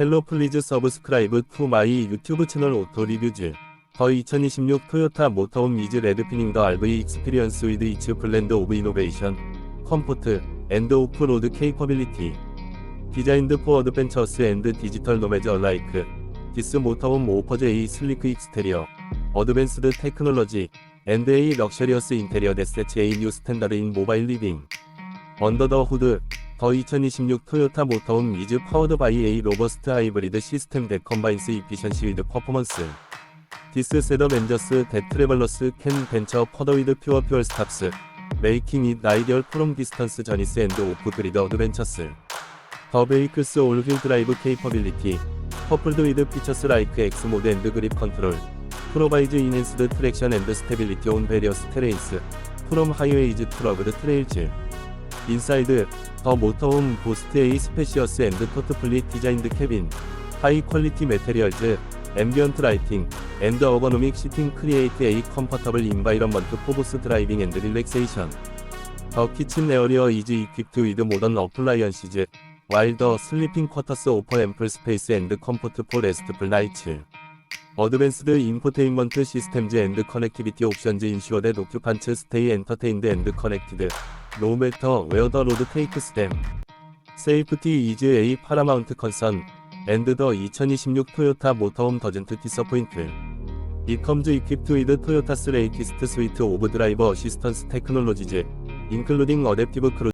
헬로 플리즈 서브스크라이브 투 마이 유튜브 채널 오토 리뷰즈. 더 2026 토요타 모터홈 이즈 레드피닝 더 RV 익스피리언스 위드 이츠 블렌드 오브 이노베이션. 컴포트 앤드 오프 로드 케이퍼빌리티. 디자인드 포 어드벤처스 앤드 디지털 노매즈 얼라이크. 디스 모터홈 오퍼즈 A 슬리크 익스테리어. 어드밴스드 테크놀로지. 앤드 A 럭셔리어스 인테리어 데세치 A 뉴 스탠다드 인 모바일 리빙. 언더 더 후드 더 2026 토요타 모터홈 이즈 파워드 바이 A 로버스트 하이브리드 시스템 데 컴바인스 이피션시 위드 퍼포먼스. 디스 셋업 엔저스 데 트래블러스 캔 벤처 퍼더 위드 퓨어 퓨얼 스탑스 메이킹 잇 아이디얼 프롬 디스턴스 저니스 앤드 오프 그리드 어드벤처스. 더 베이클스 올휠 드라이브 케이퍼빌리티 퍼플드 위드 피처스 라이크 엑스 모드 앤드 그립 컨트롤 프로바이즈 인핸스드 트랙션 앤드 스테빌리티 온 베리어스 테레인스 프롬 하이웨이즈 트러그드 트레일즈 인사이드 더 모터홈 보스트 A 스페시어스 앤드 토트플리 디자인드 캐빈 하이 퀄리티 메테리얼즈 앰비언트 라이팅 앤드 어거노믹 시팅 크리에이트 A 컴포터블 인바이런먼트 포보스 드라이빙 앤드 릴렉세이션. 더 키친 에어리어 이즈 이퀴프트 위드 모던 어플라이언시즈 와일 더 슬리핑 쿼터스 오퍼 앰플 스페이스 앤드 컴포트 포 레스트풀 나이츠 어드밴스드 인포테인먼트 시스템즈 앤드 커넥티비티 옵션즈 인슈어드 오큐판츠 스테이 엔터테인드 앤드 커넥티드 matter where the road takes them. Safety is a paramount concern, and the 2026 Toyota Motorhome doesn't disappoint. It comes equipped with Toyota's latest suite of driver assistance